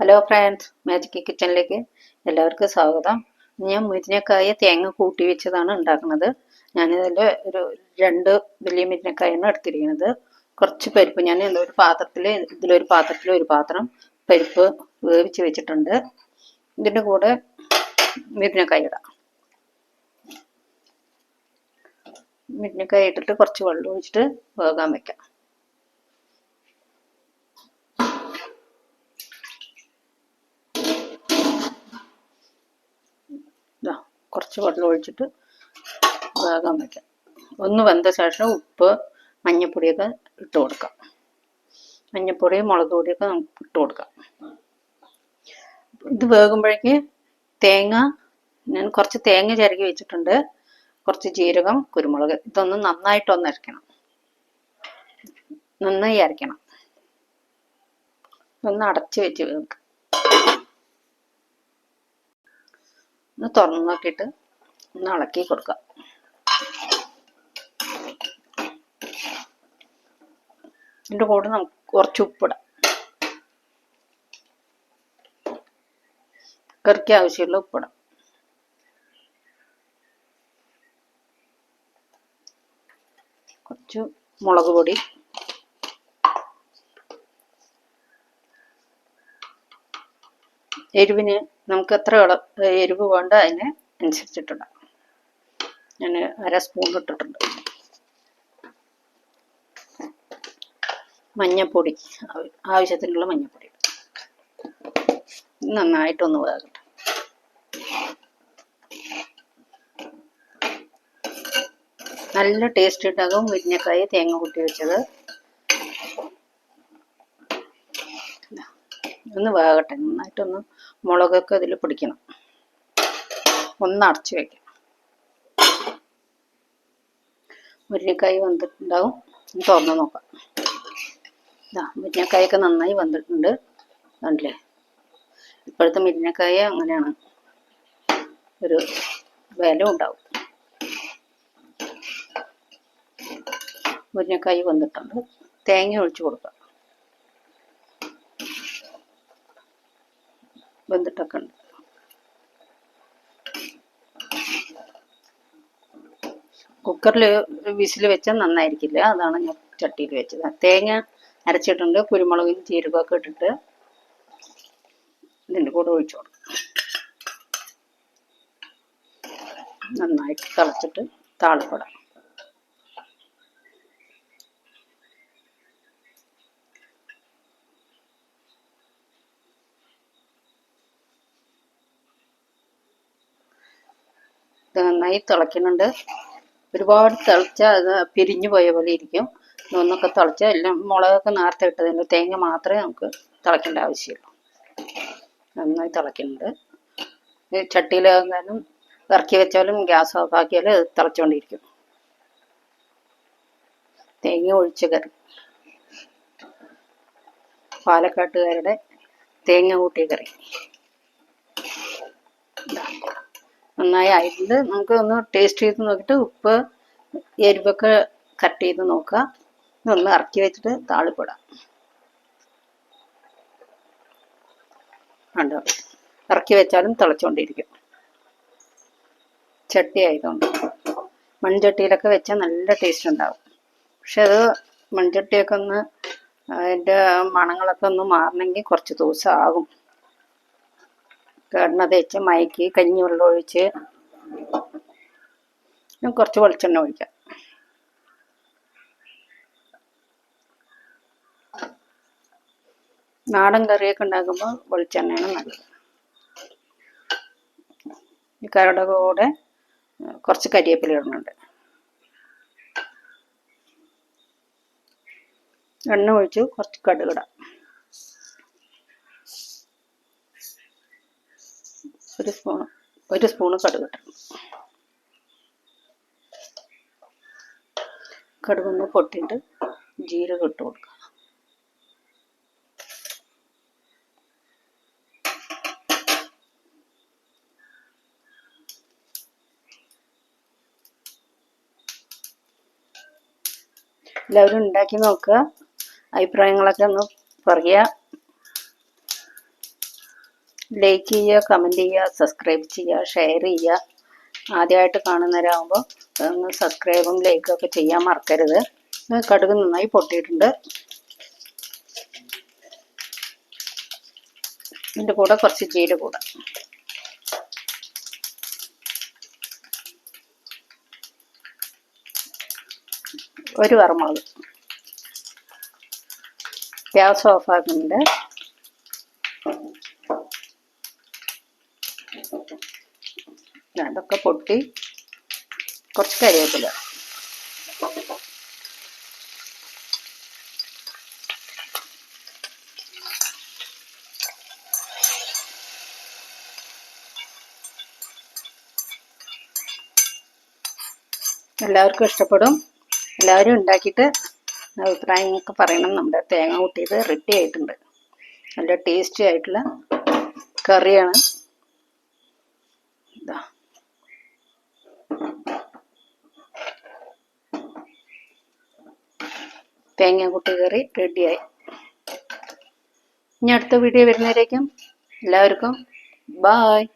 Hello friends magic കിച്ചണിലേക്ക് എല്ലാവർക്കും സ്വാഗതം. ഞാൻ മുരിഞ്ഞക്കായ തേങ്ങ കൂട്ടി വെച്ചതാണ് ഉണ്ടാക്കുന്നത്. ഞാനിതിൽ ഒരു രണ്ട് വലിയ മുരിഞ്ഞക്കായാണ് എടുത്തിരിക്കുന്നത്. കുറച്ച് പരിപ്പ് ഞാൻ ഒരു പാത്രത്തിൽ ഇതിലൊരു പാത്രത്തിൽ ഒരു പാത്രം പരിപ്പ് വേവിച്ച് വെച്ചിട്ടുണ്ട്. ഇതിന്റെ കൂടെ മുരിഞ്ഞക്കായ ഇടാം. മുരിഞ്ഞക്കായ ഇട്ടിട്ട് കുറച്ച് വെള്ളം ഒഴിച്ചിട്ട് വേകാൻ വെക്കാം. കുറച്ച് വെള്ളം ഒഴിച്ചിട്ട് വയ്ക്കാം ഒന്ന് വെന്ത ശേഷം ഉപ്പ് മഞ്ഞപ്പൊടിയൊക്കെ ഇട്ട് കൊടുക്കാം. മഞ്ഞൾപ്പൊടി മുളക് പൊടിയൊക്കെ നമുക്ക് ഇട്ട് കൊടുക്കാം. ഇത് വേകുമ്പോഴേക്ക് തേങ്ങ ഞാൻ കുറച്ച് തേങ്ങ ചിരകി വെച്ചിട്ടുണ്ട്. കുറച്ച് ജീരകം കുരുമുളക് ഇതൊന്ന് നന്നായിട്ടൊന്ന് അരക്കണം നന്നായി അരക്കണം ഒന്ന് അടച്ച് വെച്ച് വേക്ക് ഒന്ന് തുറന്ന് നോക്കിയിട്ട് ഒന്ന് ഇളക്കി കൊടുക്കാം. ഇതിന്റെ കൂടെ നമുക്ക് കുറച്ച് ഉപ്പിടാം. കറിക്ക് ആവശ്യമുള്ള ഉപ്പിടാം. കുറച്ച് മുളക് പൊടി. എരിവിന് നമുക്ക് എത്ര എരിവ് വേണ്ട അതിന് അനുസരിച്ചിട്ടിടാം. ഞാൻ അര സ്പൂൺ ഇട്ടിട്ടുണ്ട്. മഞ്ഞപ്പൊടി ആവശ്യത്തിനുള്ള മഞ്ഞപ്പൊടി. നന്നായിട്ടൊന്ന് വേകട്ടെ നല്ല ടേസ്റ്റ് ഉണ്ടാകും മുരിങ്ങക്കായ തേങ്ങ കൂട്ടി വെച്ചത്. ഒന്ന് വേകട്ടെ നന്നായിട്ടൊന്ന് മുളകൊക്കെ ഇതിൽ പിടിക്കണം. ഒന്ന് അടച്ചു വെക്കാം മുരിങ്ങക്കായ് വന്നിട്ടുണ്ടാവും. തുറന്ന് നോക്കാം. ഇതാ മുരിങ്ങക്കായൊക്കെ നന്നായി വന്നിട്ടുണ്ട്. കണ്ടില്ലേ? ഇപ്പോഴത്തെ മുരിങ്ങക്കായ അങ്ങനെയാണ്. ഒരു വില ഉണ്ടാവും. മുരിങ്ങക്കായ് വന്നിട്ടുണ്ട്. തേങ്ങ ഒഴിച്ചു കൊടുക്കാം. വെന്തിട്ടൊക്കെ ഉണ്ട്. കുക്കറിൽ വിസിൽ വെച്ചാൽ നന്നായിരിക്കില്ല. അതാണ് ഞാൻ ചട്ടിയിൽ വെച്ചത്. തേങ്ങ അരച്ചിട്ടുണ്ട് കുരുമുളകും ജീരകമൊക്കെ ഇട്ടിട്ട് ഇതിന്റെ കൂടെ ഒഴിച്ചു കൊടുക്കും. നന്നായിട്ട് തിളച്ചിട്ട് താളിപ്പെടാം. നന്നായി തിളയ്ക്കുന്നുണ്ട്. ഒരുപാട് തിളച്ചാൽ അത് പിരിഞ്ഞു പോയ പോലെ ഇരിക്കും. ഒന്നൊക്കെ തിളച്ച എല്ലാം മുളകൊക്കെ നേരത്തെ ഇട്ടതിന്റെ തേങ്ങ മാത്രമേ നമുക്ക് തിളയ്ക്കേണ്ട ആവശ്യമുള്ളൂ. നന്നായി തിളയ്ക്കുന്നുണ്ട് ചട്ടിയിലാകുന്നാലും ചട്ടിയിലാകാനും ഇറക്കി വെച്ചാലും ഗ്യാസ് ഓഫ് ആക്കിയാൽ അത് തിളച്ചുകൊണ്ടിരിക്കും തേങ്ങ ഒഴിച്ച കറി. പാലക്കാട്ടുകാരുടെ തേങ്ങ കൂട്ടിയ കറി. നന്നായി ആയിട്ടുണ്ട് നമുക്ക് ഒന്ന് ടേസ്റ്റ് ചെയ്ത് നോക്കിയിട്ട് ഉപ്പ് എരിവൊക്കെ കട്ട് ചെയ്ത് നോക്കുക. ഇതൊന്ന് ഇറക്കി വെച്ചിട്ട് താളിപ്പിടാം കണ്ടോ? ഇറക്കി വെച്ചാലും തിളച്ചുകൊണ്ടിരിക്കും ചട്ടി ആയതുകൊണ്ട്. മൺചട്ടിയിലൊക്കെ വെച്ചാൽ നല്ല ടേസ്റ്റ് ഉണ്ടാവും. പക്ഷെ അത് മൺചട്ടിയൊക്കെ ഒന്ന് അതിന്റെ മണങ്ങളൊക്കെ ഒന്ന് മാറണമെങ്കിൽ കുറച്ച് ദിവസം ആകും. എണ്ണ തേച്ച് മയക്കി കഞ്ഞി വെള്ളം ഒഴിച്ച് കുറച്ച് വെളിച്ചെണ്ണ ഒഴിക്കാം. നാടൻ കറിയൊക്കെ ഉണ്ടാക്കുമ്പോൾ വെളിച്ചെണ്ണയാണ് നല്ലത്. ഈ കറിയുടെ കൂടെ കുറച്ച് കരിയേപ്പില ഇടുന്നുണ്ട്. എണ്ണ ഒഴിച്ച് കുറച്ച് കടുകിടാം ഒരു സ്പൂൺ ഒരു സ്പൂണ് കടുക് ഇട്ടണം കടുകൊന്ന് പൊട്ടിയിട്ട് ജീരകം ഇട്ട് കൊടുക്കുക. എല്ലാവരും ഉണ്ടാക്കി നോക്കുക. അഭിപ്രായങ്ങളൊക്കെ ഒന്ന് പറയുക. ലൈക്ക് ചെയ്യുക കമന്റ് ചെയ്യുക സബ്സ്ക്രൈബ് ചെയ്യുക ഷെയർ ചെയ്യുക. ആദ്യമായിട്ട് കാണുന്നവരാകുമ്പോൾ സബ്സ്ക്രൈബും ലൈക്കും ഒക്കെ ചെയ്യാൻ മറക്കരുത്. കടുക് നന്നായി പൊട്ടിയിട്ടുണ്ട്. ഇതിന്റെ കൂടെ കുറച്ച് ജീര കൂടെ. ഒരു വറമുളക്. ഗ്യാസ് ഓഫാക്കുന്നുണ്ട് അതൊക്കെ പൊട്ടി കുറച്ച് കരിവേപ്പില എല്ലാവർക്കും ഇഷ്ടപ്പെടും. എല്ലാവരും ഉണ്ടാക്കിയിട്ട് അഭിപ്രായങ്ങളൊക്കെ പറയണം. നമ്മുടെ തേങ്ങ കൂട്ടിയത് റെഡി ആയിട്ടുണ്ട്. നല്ല ടേസ്റ്റി ആയിട്ടുള്ള കറിയാണ്. തേങ്ങ കൂട്ടി കറി റെഡിയായി ഇനി അടുത്ത വീഡിയോ വരുന്നവരേക്കും എല്ലാവർക്കും ബായ്